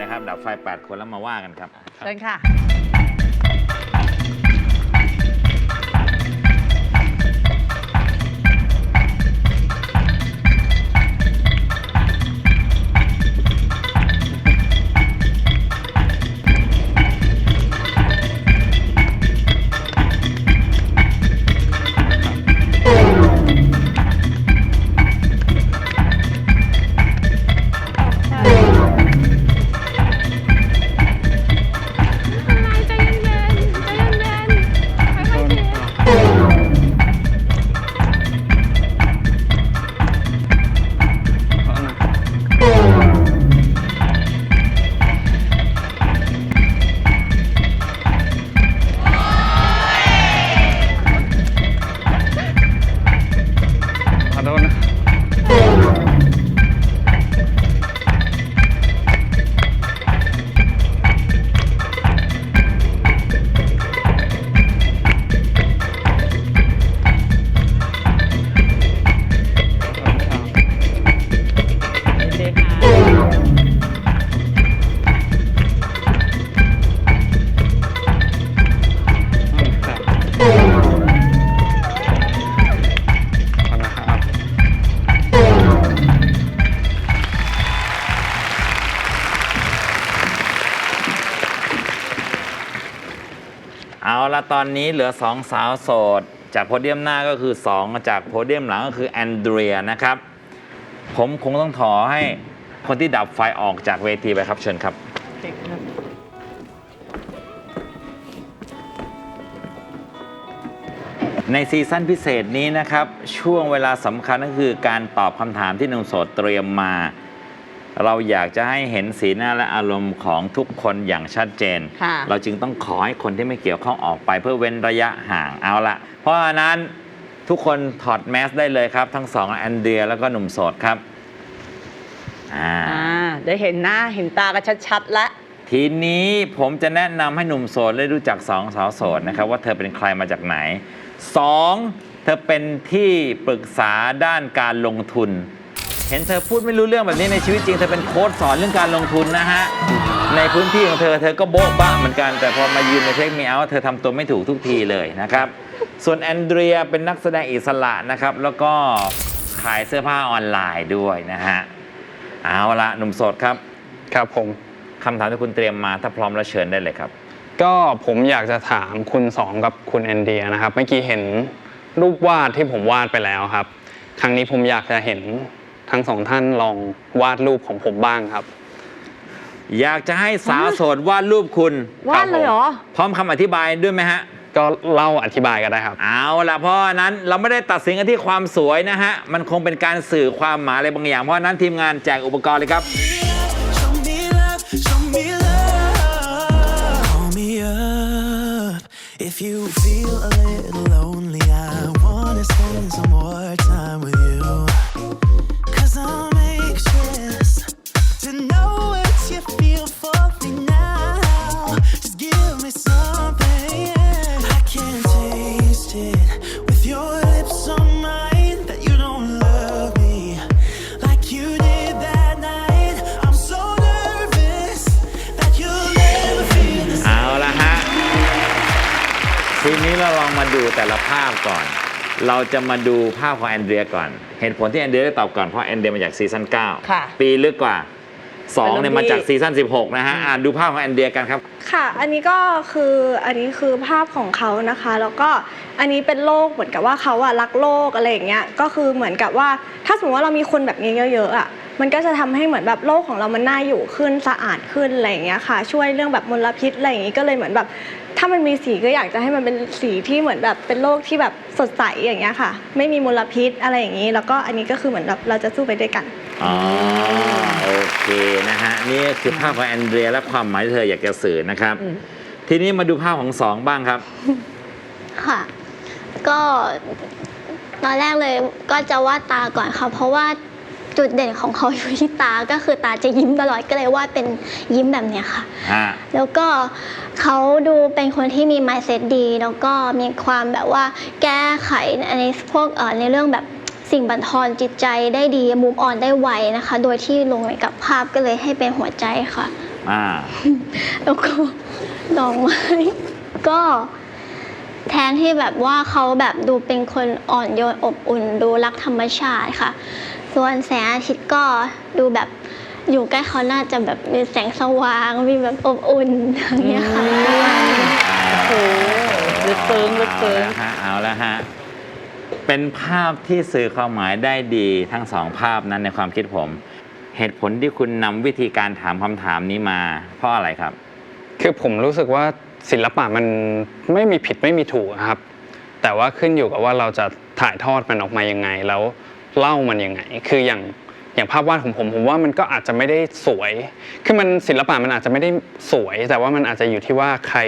เลยครับ ดับไฟ 8 คนแล้วมาว่ากันครับ เชิญค่ะ ตอนนี้เหลือ 2 สาวโสด จากโพเดียมหน้าก็คือ 2 จากโพเดียมหลังก็คือแอนเดรียนะครับ ผมคงต้องขอให้คนที่ดับไฟออกจากเวทีไปครับเชิญครับ ในซีซั่นพิเศษนี้นะครับ ช่วงเวลาสำคัญก็คือการตอบคำถามที่หนุ่มโสดเตรียมมา เราอยากจะให้เห็นสีหน้าและอารมณ์ของทุกคนอย่างชัดเจน ค่ะเราจึงต้องขอให้คนที่ไม่เกี่ยวข้องออกไปเพื่อเว้นระยะห่างเอาละเพราะฉะนั้นทุกคนถอดแมสได้เลยครับ ทั้งสองแอนเดียแล้วก็หนุ่มโสดครับอ่าอ่าได้เห็นหน้าเห็นตากันชัดๆแล้ว ทีนี้ผมจะแนะนำให้หนุ่มโสดได้รู้จักสองสาวโสดนะครับ ว่าเธอเป็นใครมาจากไหนสองเธอเป็นที่ปรึกษาด้านการลงทุน เห็นเธอพูดไม่รู้เรื่องแบบนี้ในชีวิตจริงเธอเป็นโค้ดสอนเรื่องการลงทุนนะฮะ ในพื้นที่ของเธอเธอก็โบ๊ะบ้าเหมือนกัน แต่พอมายืนในเทคมีเอาเธอทำตัวไม่ถูกทุกทีเลยนะครับ ส่วนแอนเดรียเป็นนักแสดงอิสระนะครับ แล้วก็ขายเสื้อผ้าออนไลน์ด้วยนะฮะ เอาละหนุ่มโสดครับครับผมคำถามที่คุณเตรียมมาถ้าพร้อมแล้วเชิญได้เลยครับ ก็ผมอยากจะถามคุณสองกับคุณแอนเดียนะครับ เมื่อกี้เห็นรูปวาดที่ผมวาดไปแล้วครับ ครั้งนี้ผมอยากจะเห็น ทั้งสองท่านลองวาดรูปของผมบ้างครับ อยากจะให้สาวโสดวาดรูปคุณวาดเลยเหรอ พร้อมคำอธิบายด้วยไหมฮะ ก็เล่าอธิบายก็ได้ครับ เอาล่ะเพราะฉะนั้นเราไม่ได้ตัดสินกันที่ความสวยนะฮะ มันคงเป็นการสื่อความหมายอะไรบางอย่าง เพราะฉะนั้นทีมงานแจกอุปกรณ์เลยครับ Show me love, show me love. Call me up if you feel a little lonely. แต่ละภาพก่อน เราจะมาดูภาพของแอนเดรียก่อน เหตุผลที่แอนเดรียได้ตอบก่อน เพราะแอนเดรียมาจากซีซั่นค่ะ9ปีลึกกว่า2เนี่ยเป็นรุ่นพี่มาจากซีซั่น16 นะฮะอะดูภาพของแอนเดรียกันครับ ค่ะ อันนี้ก็คืออันนี้คือภาพของเขานะคะ แล้วก็อันนี้เป็นโลกเหมือนกับว่าเขาอะรักโลกอะไรอย่างเงี้ย ก็คือเหมือนกับว่าถ้าสมมติว่าเรามีคนแบบนี้เยอะๆอะมันก็จะทำให้เหมือนแบบโลกของเรามันน่าอยู่ขึ้นสะอาดขึ้นอะไรอย่างเงี้ยค่ะ ช่วยเรื่องแบบมลพิษอะไรอย่างงี้ก็เลยเหมือนแบบ ถ้ามันมีสีก็อยากจะให้มันเป็นสีที่เหมือนแบบเป็นโลกที่แบบสดใสอย่างเงี้ยค่ะ ไม่มีมลพิษอะไรอย่างงี้ แล้วก็อันนี้ก็คือเหมือนแบบเราจะสู้ไปด้วยกัน อ๋อโอเคนะฮะนี่คือภาพของแอนเดรียและความหมายที่เธออยากจะสื่อนะครับอืมทีนี้มาดูภาพของสองบ้างครับ ค่ะ ก็ตอนแรกเลยก็จะวาดตาก่อนค่ะ เพราะว่า จุดเด่นของเขาอยู่ที่ตาก็คือตาจะยิ้มตลอดก็เลยวาดเป็นยิ้มแบบเนี้ยค่ะฮะแล้วก็เขาดูเป็นคนที่มี mindset ดี แล้วก็มีความแบบว่าแก้ไขในพวกเอ่อในเรื่องแบบสิ่งบั่นทอนจิตใจได้ดีมุมอ่อนได้ไวนะคะ โดยที่ลงไปกับภาพก็เลยให้เป็นหัวใจค่ะ อ่า แล้วก็ดอกไม้ก็ แทนที่แบบว่าเขาแบบดูเป็นคนอ่อนโยนอบอุ่น ดูรักธรรมชาติค่ะ ส่วนแสงอาทิตย์ก็ดูแบบอยู่ใกล้เขาน่าจะแบบมีแสงสว่างมีแบบอบอุ่นอย่างเงี้ยค่ะโอ้ลึกซึ้งลึกซึ้งเอาแล้วฮะเอาแล้วฮะเป็นภาพที่สื่อความหมายได้ดีทั้งสองภาพนั้นในความคิดผม เหตุผลที่คุณนำวิธีการถามคำถามนี้มา เพราะอะไรครับ คือผมรู้สึกว่าศิลปะมันไม่มีผิดไม่มีถูกอะครับ แต่ว่าขึ้นอยู่กับว่าเราจะถ่ายทอดมันออกมายังไงแล้ว เล่ามันยังไง คืออย่างอย่างภาพวาดของผมผมว่ามันก็อาจจะไม่ได้สวย คือมันศิลปะมันอาจจะไม่ได้สวย แต่ว่ามันอาจจะอยู่ที่ว่าใคร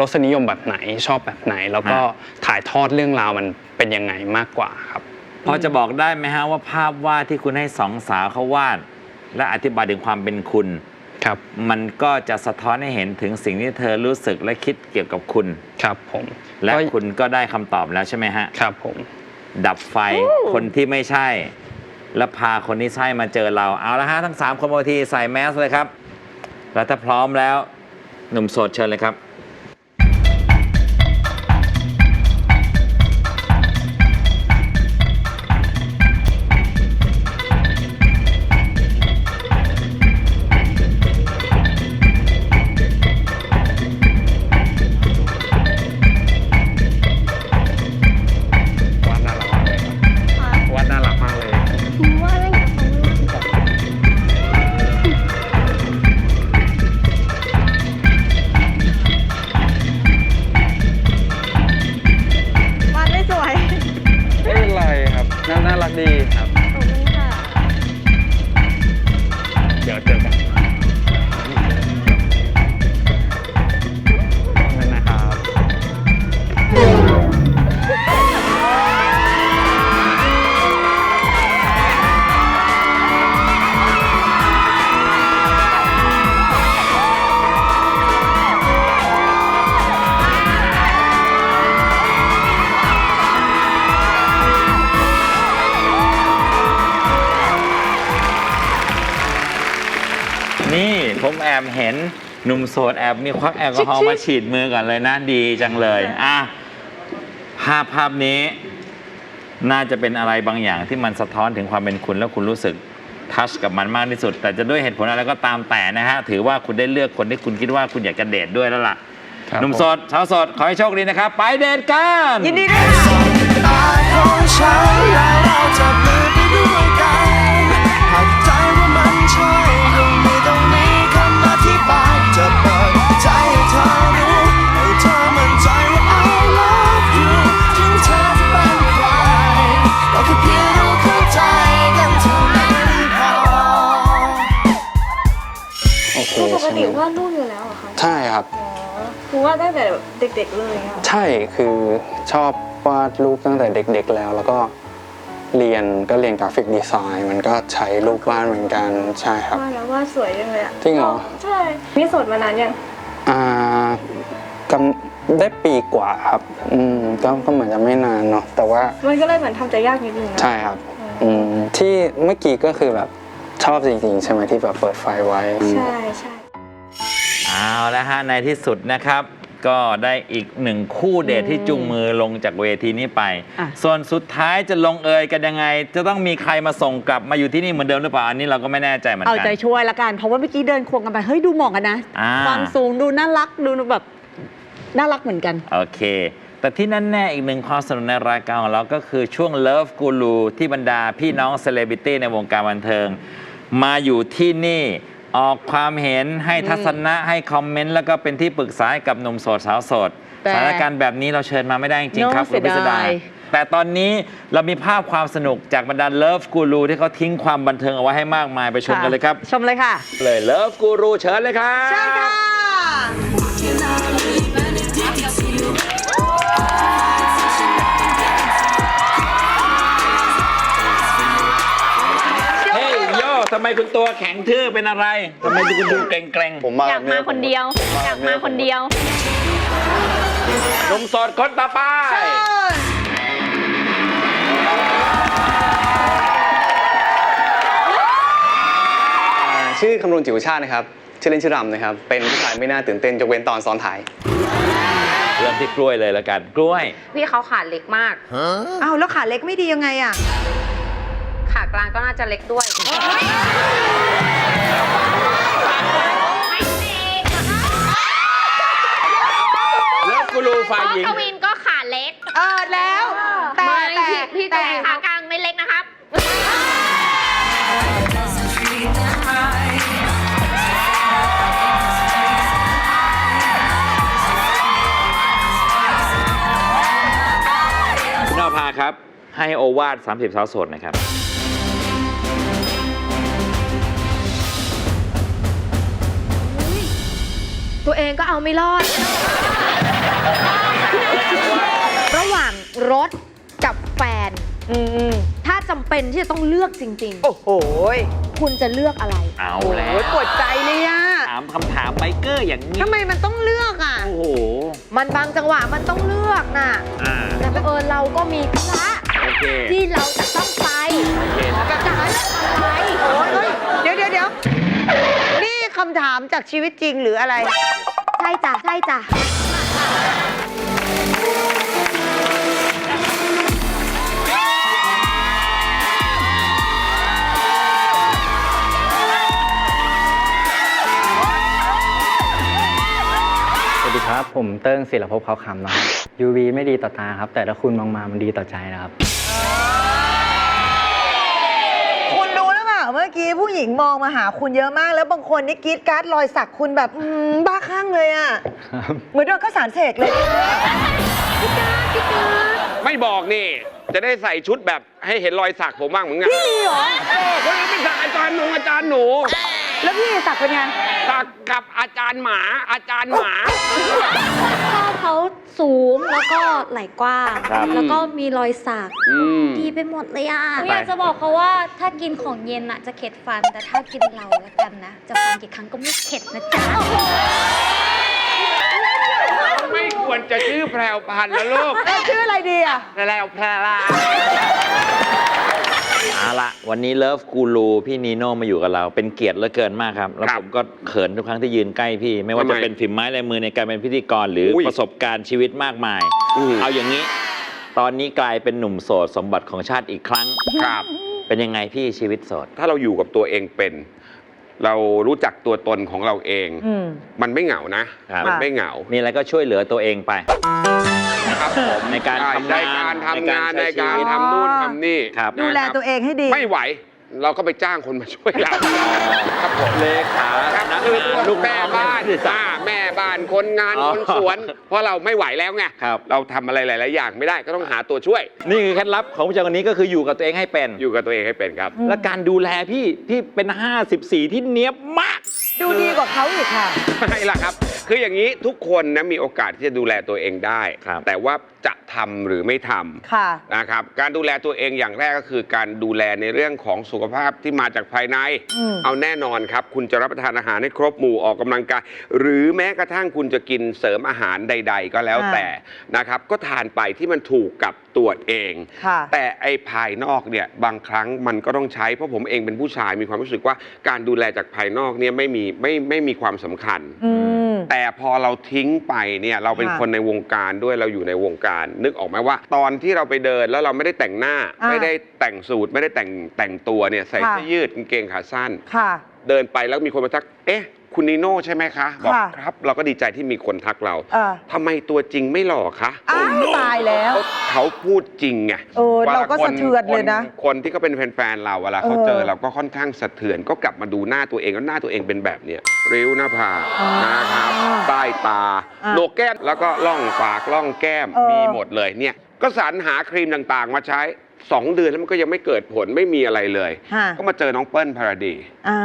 รสนิยมแบบไหนชอบแบบไหน แล้วก็ฮะถ่ายทอดเรื่องราวมันเป็นยังไงมากกว่าครับพอจะบอกได้ไหมฮะว่าภาพวาดที่คุณให้สองสาวเขาวาด และอธิบายถึงความเป็นคุณครับมันก็จะสะท้อนให้เห็นถึงสิ่งที่เธอรู้สึกและคิดเกี่ยวกับคุณ ครับผม และก็คุณก็ได้คำตอบแล้วใช่ไหมฮะ ครับผม ดับไฟคนที่ไม่ใช่ แล้วพาคนที่ใช่มาเจอเราเอาละฮะทั้ง 3 คนบนทีใส่แมสเลยครับ แล้วถ้าพร้อมแล้ว หนุ่มโสดเชิญเลยครับ ห็นหนุ่มโสดแอบมีควักแอลกอฮอล์มาฉีดมือก่อนเลยนะดีจังเลยอะภาพภาพนี้ น่าจะเป็นอะไรบางอย่างที่มันสะท้อนถึงความเป็นคุณแล้วคุณรู้สึกทัชกับมันมากที่สุด แต่จะด้วยเหตุผลอะไรก็ตามแต่นะฮะ ถือว่าคุณได้เลือกคนที่คุณคิดว่าคุณอยากจะเดทด้วยแล้วล่ะครับหนุ่มโสดสาวโสดขอให้โชคดีนะครับ ไปเดทกัน ยินดีด้วยค่ะ คะใช่ครับคือวาดตั้งแต่เด็กๆเลยอะใช่คือชอบวาดรูปตั้งแต่เด็ก ๆแล้ว แล้วก็เรียนก็เรียนกราฟิกดีไซน์มันก็ใช้รูปวาดเหมือนกันใช่ครับวาดแล้ววาดสวยจังเลยอะจริงเหรอ ใช่นี่โสดมานานยังอ่ากำได้ปีกว่าครับ อืมก็ก็เหมือนจะไม่นานเนาะแต่ว่ามันก็เลยเหมือนทำใจยากนิดนึงนะใช่ครับ อืมที่เมื่อกี้ก็คือแบบชอบจริงๆ ใช่ไหมที่แบบเปิดไฟไว้ ใช่ใช่ เอาแล้วฮะในที่สุดนะครับ ก็ได้อีกหนึ่งคู่เดทที่จูงมือลงจากเวทีนี้ไป อะ ส่วนสุดท้ายจะลงเอยกันยังไง จะต้องมีใครมาส่งกลับมาอยู่ที่นี่เหมือนเดิมหรือเปล่าอันนี้เราก็ไม่แน่ใจเหมือนเอากันใจช่วยละกัน เพราะว่าเมื่อกี้เดินควงกันไป เฮ้ย ดูเหมาะกันนะ อ่า ความสูงดูน่ารัก ดูแบบ น่ารักเหมือนกัน โอเค แต่ที่นั่นแน่อีกหนึ่งความสนุกในรายการของเราก็คือช่วง Love Guru ที่บรรดาพี่น้องเซเลบริตี้ในวงการบันเทิง มาอยู่ที่นี่ ออกความเห็นให้ทัศนะให้คอมเมนต์แล้วก็เป็นที่ปรึกษาให้กับหนุ่มโสดสาวโสดแต่ สถานการณ์แบบนี้เราเชิญมาไม่ได้จริงๆครับเนอะเสียณพิสดายแต่ตอนนี้เรามีภาพความสนุกจากบรรดา Love Guru ที่เขาทิ้งความบันเทิงเอาไว้ให้มากมายไปชมกันเลยครับ ชมเลยค่ะ เลย Love Guru เชิญเลยครับ ใช่ค่ะ ทำไมคุณตัวแข็งทื่อเป็นอะไรทำไมคุณดูเกรงๆผมมาอยากมาคนเดียว อยากมาคนเดียวหนุ่มโสดคนต่อไปชื่อคำนวณจิ๋วชาตินะครับ ชื่อเล่นชื่อรำนะครับ เป็นผู้ชายไม่น่าตื่นเต้นยกเว้นตอนซ้อนท้าย เริ่มที่กล้วยเลยแล้วกัน กล้วย พี่เขาขาเล็กมาก อ้าวแล้วขาเล็กไม่ดียังไงอะขา กลางก็น่าจะเล็กด้วย แล้วกูรูฝ่ายหญิง กวินก็ขาเล็ก เออแล้ว แต่ไม่แต่พี่พี่กแต่วิน ขากลางไม่เล็กนะครับ คุณนภาครับ ให้โอวาท30สาวโสดหนะครับ ตัวเองก็เอาไม่รอด ระหว่างรถกับแฟน อืมถ้าจำเป็นที่จะต้องเลือกจริง โอ้โหๆคุณจะเลือกอะไร เอาแล้วโอ้ยปวดใจเลยอะถามคำถามไบเกอร์อย่างนี้ ทำไมมันต้องเลือกอะ โอ้โห มันบางจังหวะมันต้องเลือกน่ะ อ่า แต่บังเออเราก็มีธุระโอเค ที่เราจะต้องไปโอเคนะ จะเลือกอะไรโอ้ยเฮ้ยเดี๋ยวเดี๋ยวเดี๋ยวนี่คำถามจากชีวิตจริงหรืออะไร ใช่จ้ะใช่จ้ะสวัสดีครับ ผมเติ้งศิลภพเขาคำนะครับ UV ไม่ดีต่อตาครับ แต่ถ้าคุณมองมามันดีต่อใจนะครับ เปล่าเมื่อกี้ผู้หญิงมองมาหาคุณเยอะมาก แล้วบางคนนี่กรีดการ์ดรอยสักคุณแบบอืมบ้าข้างเลยอะเหมือนโดนข้าวสารเสกเลย ไม่บอกนี่ จะได้ใส่ชุดแบบให้เห็นรอยสักผมบ้างเหมือนกันพี่เหรอเพราะไม่สักอาจารย์หนูอาจารย์หนูแล้วพี่สักเป็นไง สักกับอาจารย์หมาอาจารย์หมาชอบ เขาสูงแล้วก็ไหล่กว้างครับ แล้วก็มีรอยสักอืม ดีไปหมดเลยอะไปอยากจะบอกเขาว่าถ้ากินของเย็นอะจะเข็ดฟัน แต่ถ้ากินเราแล้วกันนะ จะฟันกี่ครั้งก็ไม่เข็ดนะจ๊ะไม่ควรจะชื่อแพรวพันธุ์นะลูกแล้วชื่ออะไรดีอะแพรวแพรว เอาละวันนี้เลิฟกูรูพี่นีโน่มาอยู่กับเรา เป็นเกียรติเหลือเกินมากครับ แล้วผมก็เขินทุกครั้งที่ยืนใกล้พี่ ไม่ว่าจะเป็นฝีไม้ลายมือในการเป็นพิธีกรหรือประสบการณ์ชีวิตมากมาย เอาอย่างนี้ ตอนนี้กลายเป็นหนุ่มโสดสมบัติของชาติอีกครั้ง ครับ เป็นยังไงพี่ชีวิตโสด ถ้าเราอยู่กับตัวเองเป็น เรารู้จักตัวตนของเราเองอืมมันไม่เหงานะครับมันไม่เหงา มีอะไรก็ช่วยเหลือตัวเองไป ครับผมในการใช่ทำงานในการทำงานในในกาการรใช้ชีวิตทำนู่นทำนี่ครับ ดูแลนะครับตัวเองให้ดี ไม่ไหว เราก็ไปจ้างคนมาช่วยเราครับผมเลขาครับนักคืองานลูกแม่น้องบ้านที่สั่งอ่าแม่บ้านคนงานอ๋อคนสวน เพราะเราไม่ไหวแล้วไงครับ เราทำอะไรหลาย ๆ อย่างไม่ได้ก็ต้องหาตัวช่วย นี่คือเคล็ดลับของผู้ชายคนนี้ก็คืออยู่กับตัวเองให้เป็น อยู่กับตัวเองให้เป็นครับ และการดูแลพี่พี่เป็น 54 ที่เนี้ยบมาก ดูดีกว่าเขาอีกค่ะไม่ล่ะครับ คืออย่างนี้ทุกคนนะมีโอกาสที่จะดูแลตัวเองได้ครับแต่ว่าจะ ทำหรือไม่ทำ ค่ะ นะครับการดูแลตัวเองอย่างแรกก็คือการดูแลในเรื่องของสุขภาพที่มาจากภายใน อืม เอาแน่นอนครับ คุณจะรับประทานอาหารให้ครบหมู่ออกกำลังกายหรือแม้กระทั่งคุณจะกินเสริมอาหารใด ๆ ก็แล้วแต่นะครับ ก็ทานไปที่มันถูกกับตัวเอง ค่ะ แต่ไอ้ภายนอกเนี่ยบางครั้งมันก็ต้องใช้เพราะผมเองเป็นผู้ชายมีความรู้สึกว่าการดูแลจากภายนอกเนี่ยไม่มีไม่ไม่มีความสำคัญ อืม แต่พอเราทิ้งไปเนี่ยเราเป็นค่ะคนในวงการด้วยเราอยู่ในวงการนึกออกไหมว่า ตอนที่เราไปเดินแล้วเราไม่ได้แต่งหน้า อ่า ไม่ได้แต่งสูทไม่ได้แต่งแต่งตัวเนี่ยใส่ค่ะเสื้อยืดกางเกงขาสั้น ค่ะ เดินไปแล้วมีคนมาทัก เอ๊ะ คุณนิโน่ใช่ไหมคะบอกค่ะ ครับ เราก็ดีใจที่มีคนทักเราเออทำไมตัวจริงไม่หล่อคะอ้าวตายแล้ว เขาเขาพูดจริงไงเออวลเราก็คสะเทือนเลยนะคคนที่เขาเป็นแฟนๆเราเวลาเขาเออเจอเราก็ค่อนข้างสะเทือนก็กลับมาดูหน้าตัวเองแล้วหน้าตัวเองเป็นแบบเนี้ยริ้วหน้าผากอ๋อนะครับใต้ตาอะโหนกแก้มแล้วก็ล่องปากล่องแก้มเออ มีหมดเลยเนี่ยก็สรรหาครีมต่างๆ มาใช้ 2เดือนแล้วมันก็ยังไม่เกิดผลไม่มีอะไรเลยฮะก็มาเจอน้องเปิ้ลพาราดี อ่า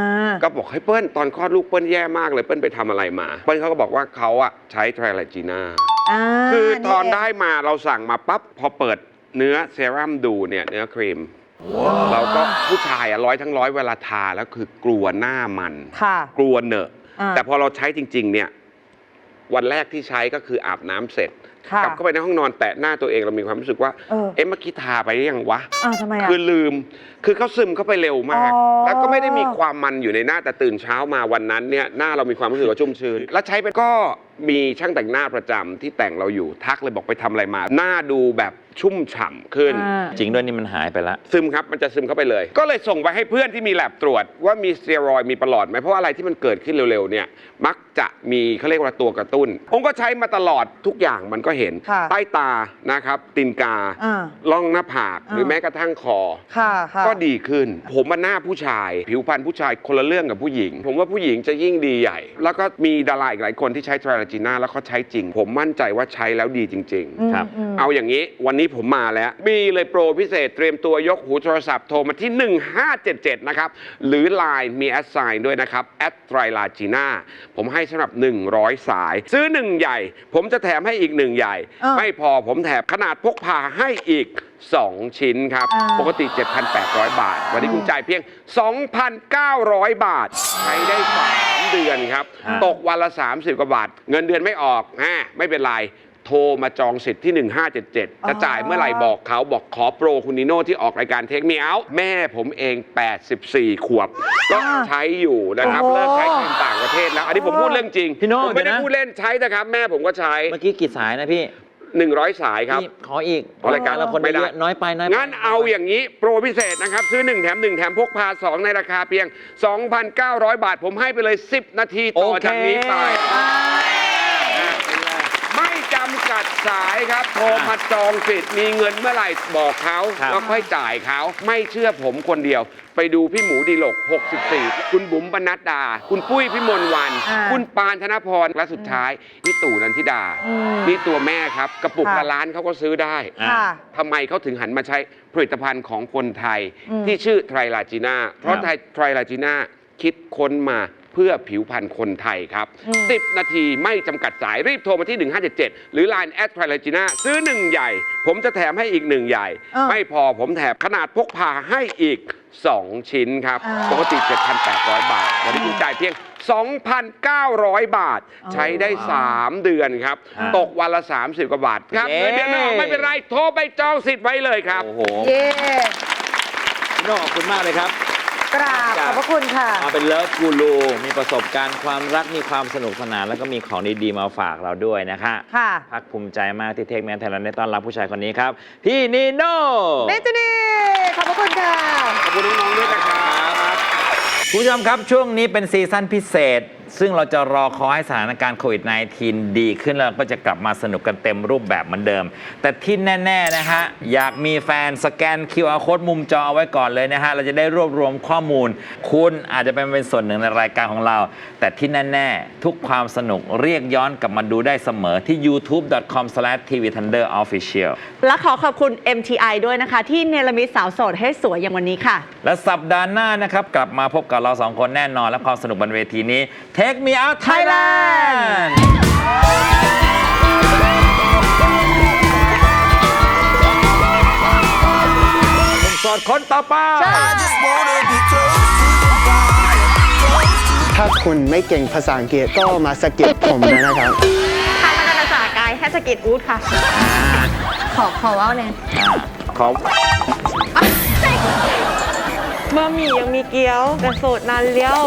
ก็บอกให้เปิ้ลตอนคลอดลูกเปิ้ลแย่มากเลยเปิ้ลไปทำอะไรมา เปิ้ลเขาก็บอกว่าเขาอะใช้ไทรไลจีน่าอ่าคือตอนเงได้มาเราสั่งมาปั๊บพอเปิดเนื้อเซรั่มดูเนี่ยเนื้อครีม เราก็ผู้ชายอะร้อยทั้งร้อยเวลาทาแล้วคือกลัวหน้ามัน ค่ะ กลัวเหนอะ อ่า แต่พอเราใช้จริง ๆ เนี่ย วันแรกที่ใช้ก็คืออาบน้ำเสร็จค่ะ กลับเข้าไปในห้องนอนแตะหน้าตัวเองเรามีความรู้สึกว่า เออ เอ๊ะเมื่อกี้ทาไปหรือยังวะ อ้าวทำไมอะ คือลืม คือเขาซึมเข้าไปเร็วมาก อ๋อ แล้วก็ไม่ได้มีความมันอยู่ในหน้าแต่ตื่นเช้ามาวันนั้นเนี่ยหน้าเรามีความรู้สึกว่าชุ่มชื้น แล้วใช้ไปก็ มีช่างแต่งหน้าประจำที่แต่งเราอยู่ทักเลยบอกไปทำอะไรมา หน้าดูแบบชุ่มฉ่ำขึ้น อ่า จริงด้วยนี่มันหายไปละ ซึมครับ มันจะซึมเข้าไปเลย ก็เลยส่งไปให้เพื่อนที่มีแลบตรวจ ว่ามีสเตียรอยด์มีประหลอดไหมเพราะว่าอะไรที่มันเกิดขึ้นเร็วๆเนี่ยมักจะมีเขาเรียกว่าตัวกระตุ้นผมก็ใช้มาตลอดทุกอย่างมันก็เห็น ค่ะใต้ตานะครับตีนกาอ่าล่องหน้าผากหรืออ่าแม้กระทั่งคอ ค่ะค่ะ ก็ดีขึ้น ผมมาหน้าผู้ชาย ผิวพรรณผู้ชายคนละเรื่องกับผู้หญิง ผมว่าผู้หญิงจะยิ่งดีใหญ่ แล้วก็มีดาราอีกหลายคนที่ใช้ทริลาจีน่าแล้วเขาใช้จริง ผมมั่นใจว่าใช้แล้วดีจริงๆครับ เอาอย่างนี้วันนี้ผมมาแล้ว มีเลยโปรพิเศษเตรียมตัวยกหูโทรศัพท์โทรมาที่ 1577 นะครับ หรือ Line มีแอดไซน์ด้วยนะครับแอดไตรลาจีน่าผมให้สำหรับ 100 สาย ซื้อ 1 ใหญ่ ผมจะแถมให้อีก 1 ใหญ่อ่าไม่พอผมแถมขนาดพกพาให้อีก 2 ชิ้นครับอ่าปกติ 7,800 บาท วันนี้คุณจ่ายเพียง 2,900 บาทใช้ได้ 3 เดือนครับอ่าตกวันละ 30 กว่าบาท เงินเดือนไม่ออกฮะไม่เป็นไร โทรมาจองสิทธิ์ที่ 1577 จะจ่ายเมื่อไหร่บอกเขาบอกขอโปรคุณนิโน่ที่ออกรายการเทคมีเอาแม่ผมเอง 84 ขวบ ก็ใช้อยู่นะครับโอ้เลิกใช้ครีมต่างประเทศแล้ว อันนี้ผมพูดเรื่องจริงพี่โน่ผมไม่ได้เดี๋ยวนะ พูดเล่นใช้นะครับ แม่ผมก็ใช้ เมื่อกี้กี่สายนะพี่ 100 สายครับพี่ขออีกรายการละคนไม่ได้ เยอะน้อยไปน้อยไปงั้นเอาอย่างนี้โปรพิเศษนะครับ ซื้อ 1 แถม 1 แถมพกพา 2 ในราคาเพียง 2,900 บาทผมให้ไปเลย 10 นาทีต่อโอเคจากนี้ไปไม่จำกัด สายครับโทรมาจองสิทธิ์มีเงินเมื่อไหร่บอกเขาครับก็ค่อยจ่ายเขาไม่เชื่อผมคนเดียว ไปดูพี่หมูดีหลก 64 คุณบุ๋มปนัดดา คุณปุ้ยพิมลวัน อ่าคุณปานธนพรและสุดท้ายพี่ตู่นันทิดา อืมนี่ตัวแม่ครับกระปุกค่ะละล้านเขาก็ซื้อได้ค่ะ ทำไมเขาถึงหันมาใช้ผลิตภัณฑ์ของคนไทย อืมที่ชื่อไทรลาจีน่าเพราะครับไทยไทรลาจีน่าคิดค้นมา เพื่อผิวพรรณคนไทยครับ 10 นาทีไม่จำกัดสายรีบโทรมาที่ 1577 หรือ Line แอดไทรลาจีน่าซื้อ 1 ใหญ่ ผมจะแถมให้อีก 1 ใหญ่ อ่า ไม่พอผมแถมขนาดพกพาให้อีก 2 ชิ้นครับอ่าปกติ 7,800 บาท วันนี้คุณจ่ายเพียง 2,900 บาท ใช้ได้ 3 เดือนครับ อ่าตกวันละ 30 กว่าบาทครับเย้ เงินเดือนไม่ออกไม่เป็นไร โทรไปจองสิทธิ์ไว้เลยครับ โอ้โหเย่พี่โน่ขอบคุณมากเลยครับ กราบขอบพระคุณค่ะมาเป็นเลิฟกูรูมีประสบการณ์ความรักมีความสนุกสนาน แล้วก็มีของดีๆมาฝากเราด้วยนะคะค่ะภาคภูมิใจมากที่เทคแมนไทยแลนด์ได้ต้อนรับผู้ชายคนนี้ครับ พี่นีโน่เมจินีขอบพระคุณค่ะ ขอบคุณน้องๆด้วยนะครับคุณผู้ชมครับช่วงนี้เป็นซีซั่นพิเศษ ซึ่งเราจะรอคอยให้สถานการณ์โควิด -19 ดีขึ้นแล้วก็จะกลับมาสนุกกันเต็มรูปแบบเหมือนเดิม แต่ที่แน่ๆนะฮะ อยากมีแฟนสแกน QR Code มุมจอเอาไว้ก่อนเลยนะฮะ เราจะได้รวบรวมข้อมูล คุณอาจจะเป็นเป็นส่วนหนึ่งในรายการของเรา แต่ที่แน่ๆ ทุกความสนุกเรียกย้อนกลับมาดูได้เสมอที่ youtube.com/tvthunderofficial และขอขอบคุณ MTI ด้วยนะคะ ที่เนรมิตสาวโสดให้สวยอย่างวันนี้ค่ะ และสัปดาห์หน้านะครับกลับมาพบกับเราสองคนแน่นอนและความสนุกบนเวทีนี้ Take Me Out Thailand หนุ่มโสดคนต่อไป ถ้าคุณไม่เก่งภาษาอังกฤษก็มาสะกิดผมเลยนะครับ ทางพัฒนาศาสตร์กายแฮชกิจอูดค่ะ ขอขอว่าเลยอ่าขอ บะหมี่ยังมีเกี๊ยวแต่โสดนานเลี้ยว